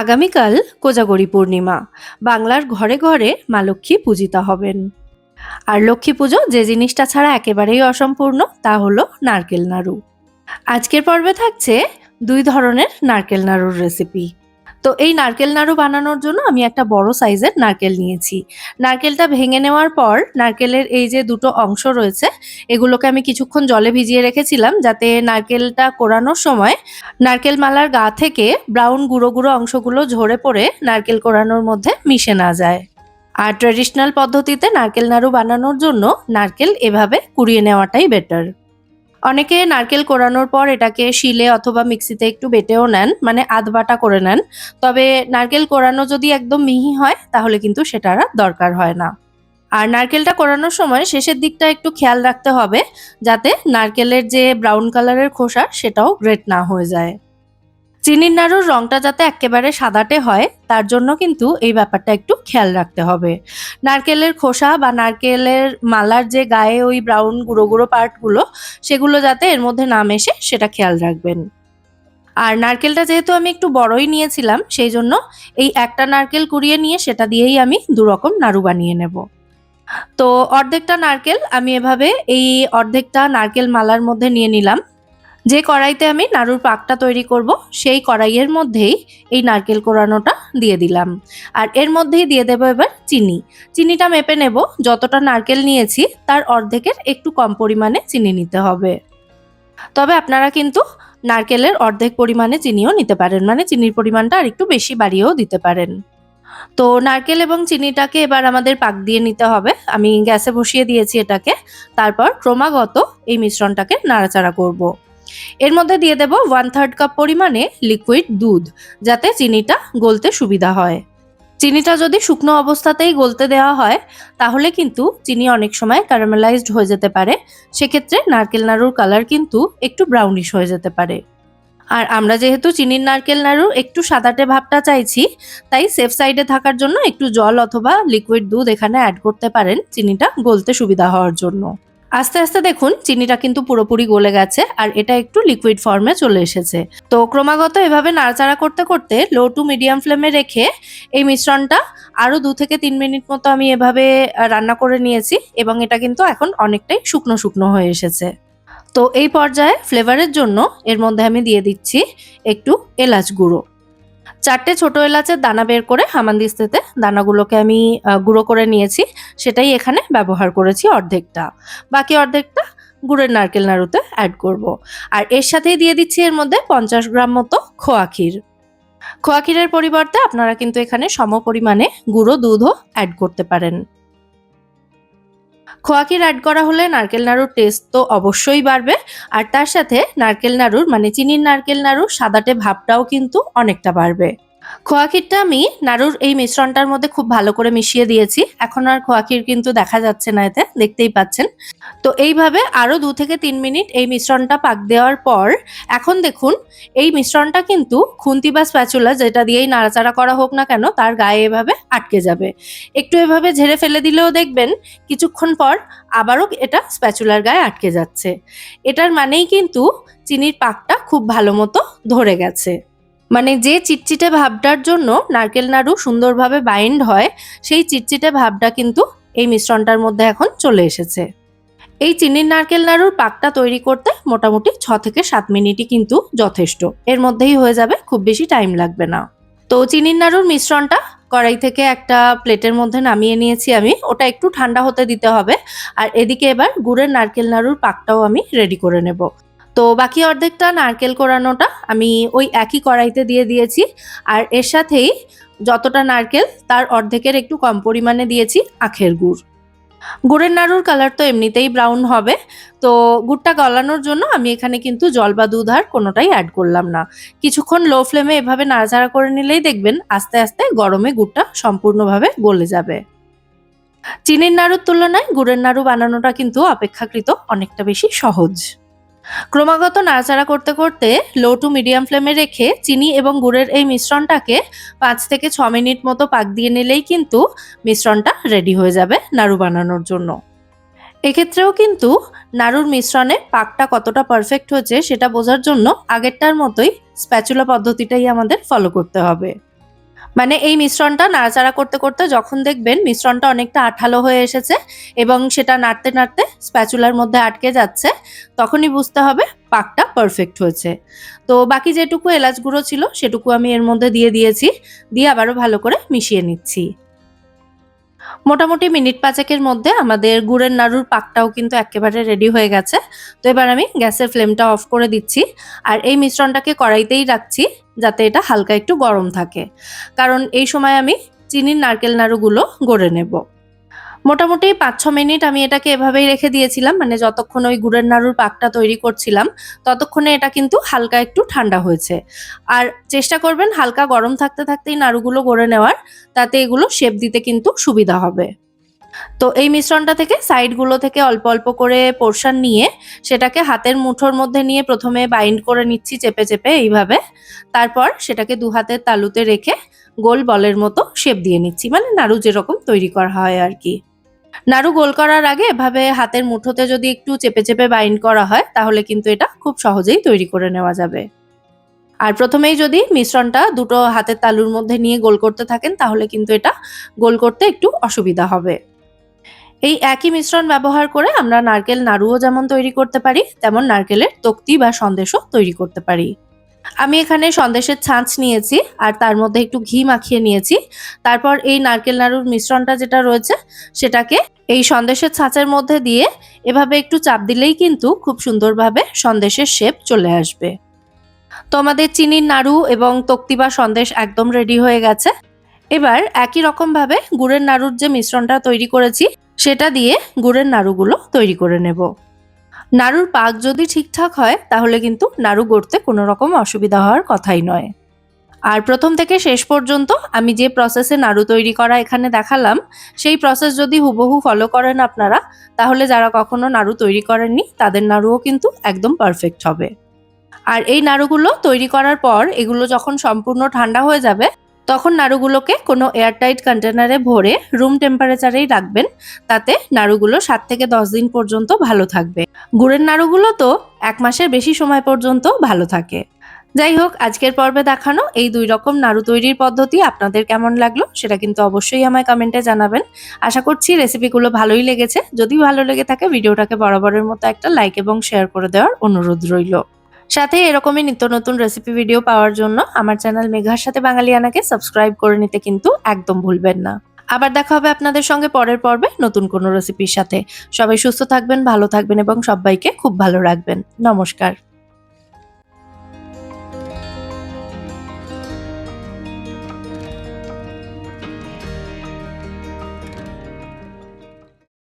আগামীকাল কোজাগরী পূর্ণিমা। বাংলার ঘরে ঘরে মা লক্ষ্মী পূজিত হবেন। আর লক্ষ্মী পুজো যে জিনিসটা ছাড়া একেবারেই অসম্পূর্ণ, তা হলো নারকেল নাড়ু। আজকের পর্বে থাকছে দুই ধরনের নারকেল নাড়ুর রেসিপি তো এই নারকেল নাড়ু বানানোর জন্য আমি একটা বড় সাইজের নারকেল নিয়েছি। নারকেলটা ভেঙে নেওয়ার পর নারকেলের এই যে দুটো অংশ রয়েছে, এগুলোকে আমি কিছুক্ষণ জলে ভিজিয়ে রেখেছিলাম যাতে নারকেলটা কোরানোর সময় নারকেল মালার গা থেকে ব্রাউন গুঁড়ো গুঁড়ো অংশগুলো ঝরে পড়ে নারকেল কোরানোর মধ্যে মিশে না যায়। আর ট্রেডিশনাল পদ্ধতিতে নারকেল নাড়ু বানানোর জন্য নারকেল এভাবে কুড়িয়ে নেওয়াটাই বেটার। অনেকে নারকেল কোরানোর পর এটাকে শিলে অথবা মিক্সিতে একটু বেটেও নেন মানে আধ বাটা করে নেন। তবে নারকেল কোরানো যদি একদম মিহি হয়, তাহলে কিন্তু সেটার আর দরকার হয় না। আর নারকেলটা কোরানোর সময় শেষের দিকটা একটু খেয়াল রাখতে হবে, যাতে নারকেলের যে ব্রাউন কালারের খোসা, সেটাও গ্রেট না হয়ে যায়। চিনির নাড়ুর রংটা যাতে একেবারে সাদাটে হয়, তার জন্য কিন্তু এই ব্যাপারটা একটু খেয়াল রাখতে হবে। নারকেলের খোসা বা নারকেলের মালার যে গায়ে ওই ব্রাউন গুঁড়ো গুঁড়ো পার্টগুলো সেগুলো যাতে এর মধ্যে না মেশে, সেটা খেয়াল রাখবেন। আর নারকেলটা যেহেতু আমি একটু বড়ই নিয়েছিলাম, সেই জন্য এই একটা নারকেল কুড়িয়ে নিয়ে সেটা দিয়েই আমি দু রকম নাড়ু বানিয়ে নেব। তো অর্ধেকটা নারকেল আমি এভাবে এই অর্ধেকটা নারকেল মালার মধ্যে নিয়ে নিলাম। যে কড়াইতে আমি নাড়ুর পাকটা তৈরি করব, সেই কড়াইয়ের মধ্যেই এই নারকেল কোরানোটা দিয়ে দিলাম। আর এর মধ্যেই দিয়ে দেবো এবার চিনি। চিনিটা মেপে নেব, যতটা নারকেল নিয়েছি তার অর্ধেকের একটু কম পরিমাণে চিনি নিতে হবে। তবে আপনারা কিন্তু নারকেলের অর্ধেক পরিমাণে চিনিও নিতে পারেন মানে চিনির পরিমাণটা আর একটু বেশি বাড়িয়েও দিতে পারেন। তো নারকেল এবং চিনিটাকে এবার আমাদের পাক দিয়ে নিতে হবে। আমি গ্যাসে বসিয়ে দিয়েছি এটাকে। তারপর ক্রমাগত এই মিশ্রণটাকে নাড়াচাড়া করব। এর মধ্যে দিয়ে দেব ওয়ান থার্ড কাপ পরিমাণে লিকুইড দুধ, যাতে চিনিটা গলতে সুবিধা হয়। চিনিটা যদি শুকনো অবস্থাতেই গলতে দেওয়া হয়, তাহলে কিন্তু চিনি অনেক সময় ক্যারামেলাইজড হয়ে যেতে পারে। সেক্ষেত্রে নারকেল নাড়ুর কালার কিন্তু একটু ব্রাউনিশ হয়ে যেতে পারে। আর আমরা যেহেতু চিনির নারকেল নাড়ু একটু সাদাটে ভাবটা চাইছি, তাই সেফ সাইডে থাকার জন্য একটু জল অথবা লিকুইড দুধ এখানে অ্যাড করতে পারেন, চিনিটা গলতে সুবিধা হওয়ার জন্য। আস্তে আস্তে দেখুন, চিনিটা কিন্তু পুরোপুরি গলে গেছে আর এটা একটু লিকুইড ফর্মে চলে এসেছে। তো ক্রমাগত এভাবে নাড়াচাড়া করতে করতে লো টু মিডিয়াম ফ্লেমে রেখে এই মিশ্রণটা আরও দু থেকে তিন মিনিট মতো আমি এভাবে রান্না করে নিয়েছি এবং এটা কিন্তু এখন অনেকটাই শুকনো শুকনো হয়ে এসেছে। তো এই পর্যায়ে ফ্লেভারের জন্য এর মধ্যে আমি দিয়ে দিচ্ছি একটু এলাচ গুঁড়ো। চারটে ছোট এলাচের দানা বের করে হামানদিস্তেতে দানাগুলোকে আমি গুঁড়ো করে নিয়েছি। সেটাই এখানে ব্যবহার করেছি অর্ধেকটা। বাকি অর্ধেকটা গুড়ের নারকেল নাড়ুতে অ্যাড করব। আর এর সাথেই দিয়ে দিচ্ছি এর মধ্যে পঞ্চাশ গ্রাম মতো খোয়া ক্ষীর। খোয়া ক্ষীরের পরিবর্তে আপনারা কিন্তু এখানে সম পরিমাণে গুঁড়ো দুধও অ্যাড করতে পারেন। খোয়া ক্ষীর অ্যাড করা হলে নারকেল নাড়ুর টেস্ট তো অবশ্যই বাড়বে। আর তার সাথে নারকেল নাড়ুর মানে চিনির নারকেল নাড়ুর সাদাটে ভাবটাও কিন্তু অনেকটা বাড়বে। খোয়া ক্ষীরটা আমি নাড়ুর এই মিশ্রণটার মধ্যে খুব ভালো করে মিশিয়ে দিয়েছি। এখন আর খোয়া ক্ষীর কিন্তু দেখা যাচ্ছে না এতে, দেখতেই পাচ্ছেন। তো এইভাবে আরও দু থেকে তিন মিনিট এই মিশ্রণটা পাক দেওয়ার পর, এখন দেখুন, এই মিশ্রণটা কিন্তু খুন্তি বা স্প্যাচুলা যেটা দিয়েই নাড়াচাড়া করা হোক না কেন, তার গায়ে এভাবে আটকে যাবে। একটু এভাবে ঝেড়ে ফেলে দিলেও দেখবেন, কিছুক্ষণ পর আবারও এটা স্প্যাচুলার গায়ে আটকে যাচ্ছে। এটার মানেই কিন্তু চিনির পাকটা খুব ভালো মতো ধরে গেছে। মানে যে চিটচিটে ভাবটার জন্য নারকেল নাড়ু সুন্দরভাবে বাইন্ড হয়, সেই চিটচিটে ভাবটা কিন্তু এই মিশ্রণটার মধ্যে এখন চলে এসেছে। এই চিনির নারকেল নাড়ুর পাকটা তৈরি করতে মোটামুটি ছ থেকে সাত মিনিটই কিন্তু যথেষ্ট। এর মধ্যেই হয়ে যাবে, খুব বেশি টাইম লাগবে না। তো চিনির নাড়ুর মিশ্রণটা কড়াই থেকে একটা প্লেটের মধ্যে নামিয়ে নিয়েছি আমি। ওটা একটু ঠান্ডা হতে দিতে হবে। আর এদিকে এবার গুড়ের নারকেল নাড়ুর পাকটাও আমি রেডি করে নেব। তো বাকি অর্ধেকটা নারকেল কোরানোটা আমি ওই একই কড়াইতে দিয়ে দিয়েছি। আর এর সাথেই যতটা নারকেল, তার অর্ধেকের একটু কম পরিমাণে দিয়েছি আখের গুড়। গুড়ের নাড়ুর কালার তো এমনিতেই ব্রাউন হবে। তো গুড়টা গলানোর জন্য আমি এখানে কিন্তু জল বা দুধ আর কোনোটাই অ্যাড করলাম না। কিছুক্ষণ লো ফ্লেমে এভাবে নাড়াচাড়া করে নিলেই দেখবেন আস্তে আস্তে গরমে গুড়টা সম্পূর্ণভাবে গলে যাবে। চিনির নাড়ুর তুলনায় গুড়ের নাড়ু বানানোটা কিন্তু অপেক্ষাকৃত অনেকটা বেশি সহজ। ক্রমাগত নাড়াচাড়া করতে করতে লো টু মিডিয়াম ফ্লেমে রেখে চিনি এবং গুড়ের এই মিশ্রণটাকে পাঁচ থেকে ছ মিনিট মতো পাক দিয়ে নিলেই কিন্তু মিশ্রণটা রেডি হয়ে যাবে নাড়ু বানানোর জন্য। এক্ষেত্রেও কিন্তু নাড়ুর মিশ্রণে পাকটা কতটা পারফেক্ট হয়েছে সেটা বোঝার জন্য আগেরটার মতোই স্প্যাচুলা পদ্ধতিটাই আমাদের ফলো করতে হবে। মানে এই মিশ্রণটা নাড়াচাড়া করতে করতে যখন দেখবেন মিশ্রণটা অনেকটা আঠালো হয়ে এসেছে এবং সেটা নাড়তে নাড়তে স্প্যাচুলার মধ্যে আটকে যাচ্ছে, তখনই বুঝতে হবে পাকটা পারফেক্ট হয়েছে। তো বাকি যেটুকু এলাচ গুঁড়ো ছিল সেটুকু আমি এর মধ্যে দিয়ে দিয়েছি, দিয়ে আবারও ভালো করে মিশিয়ে নিচ্ছি। মোটামুটি মিনিট পাঁচেকের মধ্যে আমাদের গুড়ের নাড়ুর পাকটাও কিন্তু একেবারে রেডি হয়ে গেছে। তো এবার আমি গ্যাসের ফ্লেমটা অফ করে দিচ্ছি। আর এই মিশ্রণটাকে কড়াইতেই রাখছি যাতে এটা হালকা একটু গরম থাকে। কারণ এই সময় আমি চিনির নারকেল নাড়ুগুলো গড়ে নেব। মোটামুটি পাঁচ ছ মিনিট আমি এটাকে এভাবেই রেখে দিয়েছিলাম মানে যতক্ষণ ওই গুড়ের নাড়ুর পাকটা তৈরি করছিলাম, ততক্ষণে এটা কিন্তু হালকা একটু ঠান্ডা হয়েছে। আর চেষ্টা করবেন হালকা গরম থাকতে থাকতেই নাড়ুগুলো গড়ে নেওয়ার, তাতে এগুলো শেপ দিতে কিন্তু সুবিধা হবে। তো এই মিশ্রণটা থেকে সাইডগুলো থেকে অল্প অল্প করে পোর্শন নিয়ে সেটাকে হাতের মুঠোর মধ্যে নিয়ে প্রথমে বাইন্ড করে নিচ্ছি চেপে চেপে এইভাবে, তারপর সেটাকে দু হাতের তালুতে রেখে গোল বলের মতো শেপ দিয়ে নিচ্ছি মানে নাড়ু যেরকম তৈরি করা হয় আর কি। নাড়ু গোল করার আগে এভাবে হাতের মুঠোতে যদি একটু চেপে চেপে বাইন্ড করা হয়, তাহলে কিন্তু এটা খুব সহজেই তৈরি করে নেওয়া যাবে। আর প্রথমেই যদি মিশ্রণটা দুটো হাতের তালুর মধ্যে নিয়ে গোল করতে থাকেন, তাহলে কিন্তু এটা গোল করতে একটু অসুবিধা হবে। এই একই মিশ্রণ ব্যবহার করে আমরা নারকেল নাড়ুও যেমন তৈরি করতে পারি, তেমন নারকেলের তক্তি বা সন্দেশও তৈরি করতে পারি। আমি এখানে সন্দেশের ছাঁচ নিয়েছি আর তার মধ্যে একটু ঘি মাখিয়ে নিয়েছি। তারপর এই নারকেল নাড়ুর মিশ্রণটা যেটা রয়েছে, সেটাকে এই সন্দেশের ছাঁচের মধ্যে দিয়ে এভাবে একটু চাপ দিলেই কিন্তু খুব সুন্দরভাবে সন্দেশের শেপ চলে আসবে। তো আমাদের চিনির নাড়ু এবং তক্তি বা সন্দেশ একদম রেডি হয়ে গেছে। এবার একই রকমভাবে গুড়ের নাড়ুর যে মিশ্রণটা তৈরি করেছি, সেটা দিয়ে গুড়ের নাড়ুগুলো তৈরি করে নেব। নাড়ুর পাক যদি ঠিকঠাক হয়, তাহলে কিন্তু নাড়ু গড়তে কোনো রকম অসুবিধা হওয়ার কথাই নয়। আর প্রথম থেকে শেষ পর্যন্ত আমি যে প্রসেসে নাড়ু তৈরি করা এখানে দেখালাম, সেই প্রসেস যদি হুবহু ফলো করেন আপনারা, তাহলে যারা কখনো নাড়ু তৈরি করেননি, তাদের নাড়ুও কিন্তু একদম পারফেক্ট হবে। আর এই নাড়ুগুলো তৈরি করার পর, এগুলো যখন সম্পূর্ণ ঠান্ডা হয়ে যাবে তখন নাড়ুগুলোকে কোনো এয়ারটাইট কন্টেনারে ভরে রুম টেম্পারেচারেই রাখবেন। তাতে নাড়ুগুলো সাত থেকে দশ দিন পর্যন্ত ভালো থাকবে। গুড়ের নাড়ুগুলো তো এক মাসের বেশি সময় পর্যন্ত ভালো থাকে। যাই হোক, আজকের পর্বে দেখানো এই দুই রকম নাড়ু তৈরির পদ্ধতি আপনাদের কেমন লাগল সেটা কিন্তু অবশ্যই আমায় কমেন্টে জানাবেন। আশা করছি রেসিপিগুলো ভালোই লেগেছে। যদি ভালো লেগে থাকে, ভিডিওটাকে বরাবরের মতো একটা লাইক এবং শেয়ার করে দেওয়ার অনুরোধ রইল। সাথে এরকমই নিত্য নতুন রেসিপি ভিডিও পাওয়ার জন্য আমার চ্যানেল মেঘার সাথে বাঙালিয়ানাকে সাবস্ক্রাইব করে নিতে কিন্তু একদম ভুলবেন না। আবার দেখা হবে আপনাদের সঙ্গে পরের পর্বে নতুন কোনো রেসিপির সাথে। সবাই সুস্থ থাকবেন, ভালো থাকবেন এবং সবাইকে খুব ভালো রাখবেন। নমস্কার।